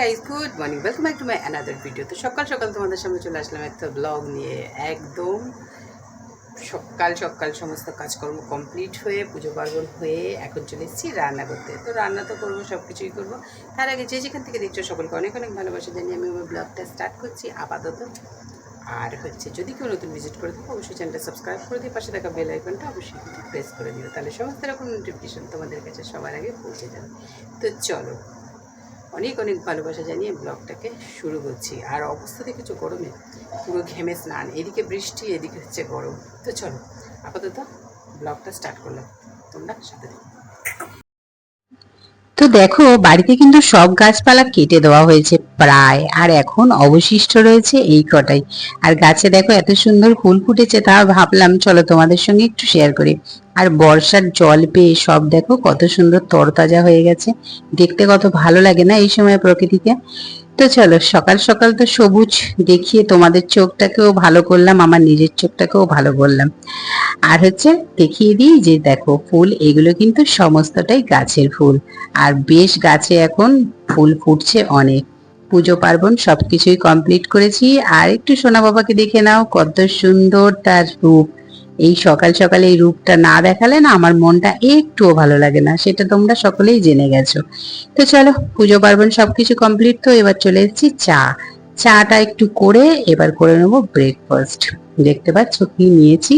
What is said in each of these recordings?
Guys good morning welcome back to my another video তো সকাল সকাল তোমাদের সামনে চলে আসলাম একটা ব্লগ নিয়ে। একদম সকাল সকাল সমস্ত কাজকর্ম কমপ্লিট হয়ে, পুজো পার্বণ হয়ে এখন চলে এসেছি রান্না করতে। তো রান্না তো করব সব কিছুই করব। তার আগে যে যেখান থেকে দেখছ সকলকে অনেক অনেক ভালোবাসা জানিয়ে আমি আমার ব্লগটা স্টার্ট করছি আপাতত। আর হচ্ছে, যদি কেউ নতুন ভিজিট করে থাকো, অবশ্যই চ্যানেলটা সাবস্ক্রাইব করে দিও পাশে থাকা বেল আইকনটা অবশ্যই প্রেস করে দিও। তাহলে সমস্ত রকম নোটিফিকেশন তোমাদের কাছে সবার আগে পৌঁছে যাবে। তো চলো অনেক অনেক ভালোবাসা জানিয়ে ব্লগটাকে শুরু করছি। আর অবস্থা দেখেছ গরমে? পুরো ঘেমে স্নান। এদিকে বৃষ্টি, এদিকে হচ্ছে গরম। তো চলো, আপাতত ব্লগটা স্টার্ট করলাম। তোমরা সাথে দেখো তো দেখো, বাড়িতে কিন্তু সব গাছপালা কেটে দেওয়া হয়েছে প্রায়। আর এখন অবশিষ্ট রয়েছে এই কটাই। আর গাছে দেখো, এত সুন্দর ফুল ফুটেছে তা ভাবলাম চলো তোমাদের সঙ্গে একটু শেয়ার করি। আর বর্ষার জল পেয়ে সব দেখো, কত সুন্দর তরতাজা হয়ে গেছে। দেখতে কত ভালো লাগে না এই সময় প্রকৃতিকে? তো চলো, সকাল সকাল তো সবুজ দেখিয়ে তোমাদের চোখটাকেও ভালো করলাম, আমার নিজের চোখটাকেও ভালো করলাম। আর হচ্ছে দেখিয়ে দিই যে দেখো, ফুল, এগুলো কিন্তু সমস্তটাই গাছের ফুল। আর বেশ গাছে এখন ফুল ফুটছে অনেক। পুজো পার্বণ সবকিছুই কমপ্লিট করেছি। আর একটু সোনা বাবাকে দেখে নাও, কত সুন্দর তার রূপ। এই সকাল সকালে এই রূপটা না দেখালে না আমার মনটা একটুও ভালো লাগে না, সেটা তোমরা সকলেই জেনে গেছো। তো চলো, পুজো পার্বণ সবকিছু কমপ্লিট তো এবার চলে এসেছি চা। চাটা একটু করে এবার করে নেব ব্রেকফাস্ট দেখতে পাচ্ছ কি নিয়েছি?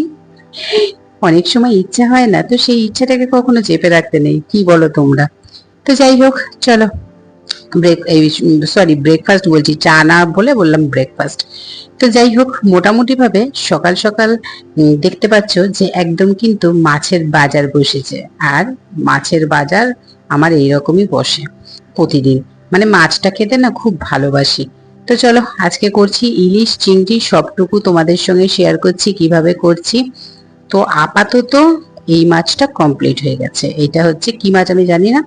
অনেক সময় ইচ্ছা হয় না, তো সেই ইচ্ছাটাকে কখনো চেপে রাখতে নেই, কি বলো তোমরা? তো যাই হোক, চলো। ব্রেক এই সরি ব্রেকফাস্ট বলছি, চা না বলে বললাম ব্রেকফাস্ট তো যাই হোক মোটামুটি ভাবে সকাল সকাল দেখতে পাচ্ছ যে একদম কিন্তু মাছের বাজার বসেছে। আর মাছের বাজার আমার এইরকমই বসে প্রতিদিন। মানে মাছটা খেতে না খুব ভালোবাসি। তো চলো, আজকে করছি ইলিশ, চিংড়ি, সবটুকু তোমাদের সঙ্গে শেয়ার করছি, কীভাবে করছি। তো আপাতত এই মাছটা কমপ্লিট হয়ে গেছে। এটা হচ্ছে কি মাছ আমি জানি না।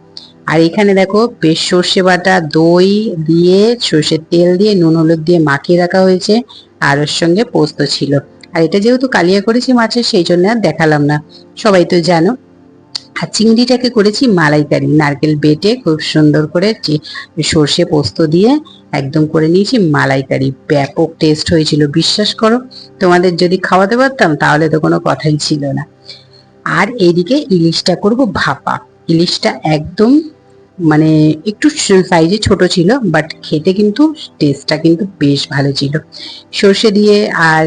আর এখানে দেখো বেশ সর্ষে বাটা, দই দিয়ে সর্ষের তেল দিয়ে নুন, হলুদ দিয়ে মাখিয়ে রাখা হয়েছে, আর ওর সঙ্গে পোস্ত ছিল। আর এটা যেহেতু কালিয়া করেছি মাছের, সেই জন্য আর দেখালাম না। সবাই তো জানো। আর চিংড়িটাকে করেছি মালাইকারি, নারকেল বেটে খুব সুন্দর করে সর্ষে পোস্ত দিয়ে একদম করে নিয়েছি মালাইকারি। ব্যাপক টেস্ট হয়েছিল, বিশ্বাস করো। তোমাদের যদি খাওয়াতে পারতাম, তাহলে তো কোনো কথাই ছিল না। আর এইদিকে ইলিশটা করব ভাপা। ইলিশটা একদম মানে একটু সাইজে ছোট ছিল বাট খেতে কিন্তু টেস্টটা কিন্তু বেশ ভালো ছিল। সর্ষে দিয়ে আর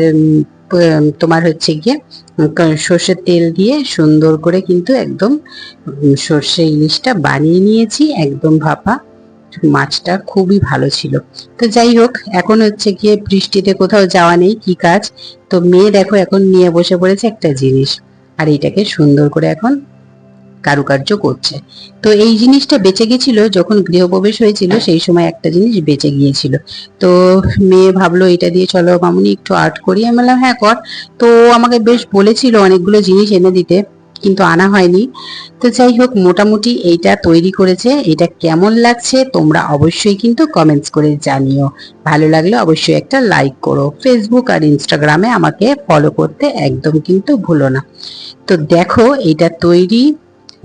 তোমার হচ্ছে গিয়ে সর্ষের তেল দিয়ে সুন্দর করে কিন্তু একদম সর্ষে ইলিশটা বানিয়ে নিয়েছি, একদম ভাপা। মাছটা খুবই ভালো ছিল। তো যাই হোক, এখন হচ্ছে গিয়ে বৃষ্টিতে কোথাও যাওয়া নেই, কি কাজ? তো মেয়ে দেখো এখন নিয়ে বসে পড়েছে একটা জিনিস, আর এটাকে সুন্দর করে এখন কারুকার্য করছে। তো এই জিনিসটা বেঁচে গেছিল, যখন গৃহপ্রবেশ হয়েছিল, সেই সময় একটা জিনিস বেঁচে গিয়েছিল। তো মেয়ে ভাবলো, এটা দিয়ে চলো মামুনি, একটু আর্ট করি। আমি বললাম হ্যাঁ কর। তো আমাকে বেশ বলেছিল অনেকগুলো জিনিস এনে দিতে, কিন্তু আনা হয়নি। তো যাই হোক, মোটামুটি এইটা তৈরি করেছে। এটা কেমন লাগছে, তোমরা অবশ্যই কিন্তু কমেন্টস করে জানিও। ভালো লাগলে অবশ্যই একটা লাইক করো। ফেসবুক আর ইনস্টাগ্রামে আমাকে ফলো করতে একদম কিন্তু ভুলো না। তো দেখো এটা তৈরি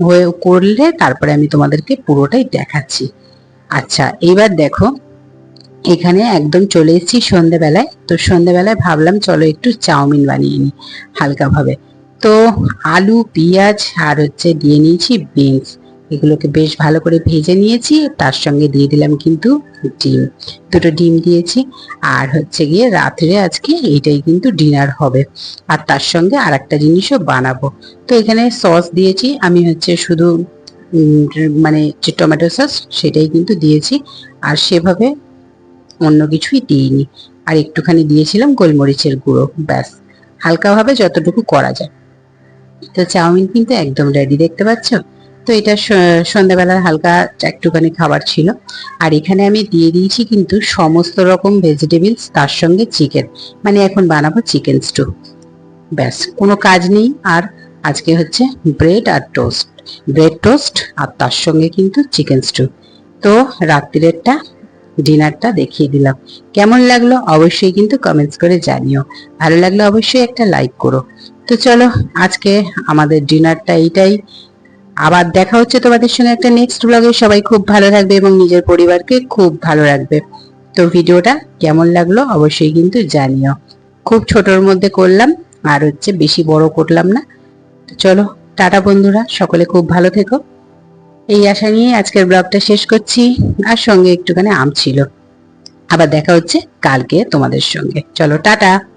হয়ে করলে তারপরে আমি তোমাদেরকে পুরোটাই দেখাচ্ছি। আচ্ছা এবার দেখো, এখানে একদম চলে এসেছি সন্ধেবেলায়। তো সন্ধেবেলায় ভাবলাম চলো একটু চাউমিন বানিয়ে নিই হালকাভাবে। তো আলু, পেঁয়াজ আর হচ্ছে দিয়ে নিয়েছি বিনস। এগুলোকে বেশ ভালো করে ভেজে নিয়েছি। তার সঙ্গে দিয়ে দিলাম কিন্তু ডিম। দুটো ডিম দিয়েছি। আর হচ্ছে গিয়ে রাত্রে আজকে এইটাই কিন্তু ডিনার হবে। আর তার সঙ্গে আর একটা জিনিসও বানাবো। তো এখানে সস দিয়েছি। আমি হচ্ছে শুধু মানে যে টমেটো সস সেটাই কিন্তু দিয়েছি। আর সেভাবে অন্য কিছুই দিইনি। আর একটুখানি দিয়েছিলাম গোলমরিচের গুঁড়ো। ব্যাস। হালকাভাবে যতটুকু করা যায়। তো চাউমিন কিন্তু একদম রেডি দেখতে পাচ্ছ? তো এটা সন্ধ্যাবেলার হালকা একটুখানি খাবার ছিল। আর এখানে আমি দিয়ে দিয়েছি কিন্তু সমস্ত রকম ভেজিটেবলস তার সঙ্গে চিকেন মানে এখন বানাবো চিকেন স্টু ব্যাস, কোনো কাজ নেই। আর আজকে হচ্ছে ব্রেড আর টোস্ট ব্রেড টোস্ট আর তার সঙ্গে কিন্তু চিকেন স্টু তো রাত্রিরেরটা ডিনারটা দেখিয়ে দিলাম। কেমন লাগল অবশ্যই কিন্তু কমেন্টস করে জানিও। ভালো লাগলে অবশ্যই একটা লাইক করো। তো চলো, আজকে আমাদের ডিনারটা এইটাই। আবার দেখা হচ্ছে তোমাদের সঙ্গে একটা নেক্সট ব্লগে সবাই খুব ভালো থাকবে এবং নিজের পরিবারকে খুব ভালো রাখবে। তো ভিডিওটা কেমন লাগল অবশ্যই কিন্তু জানিও। খুব ছোটর মধ্যে করলাম, আর হচ্ছে বেশি বড় করলাম না। তো চলো, টাটা বন্ধুরা, সকলে খুব ভালো থেকো। এই আশা নিয়ে আজকের ব্লগটা শেষ করছি, আর সঙ্গে একটুখানি আম ছিল। আবার দেখা হচ্ছে কালকে তোমাদের সঙ্গে। চলো, টাটা!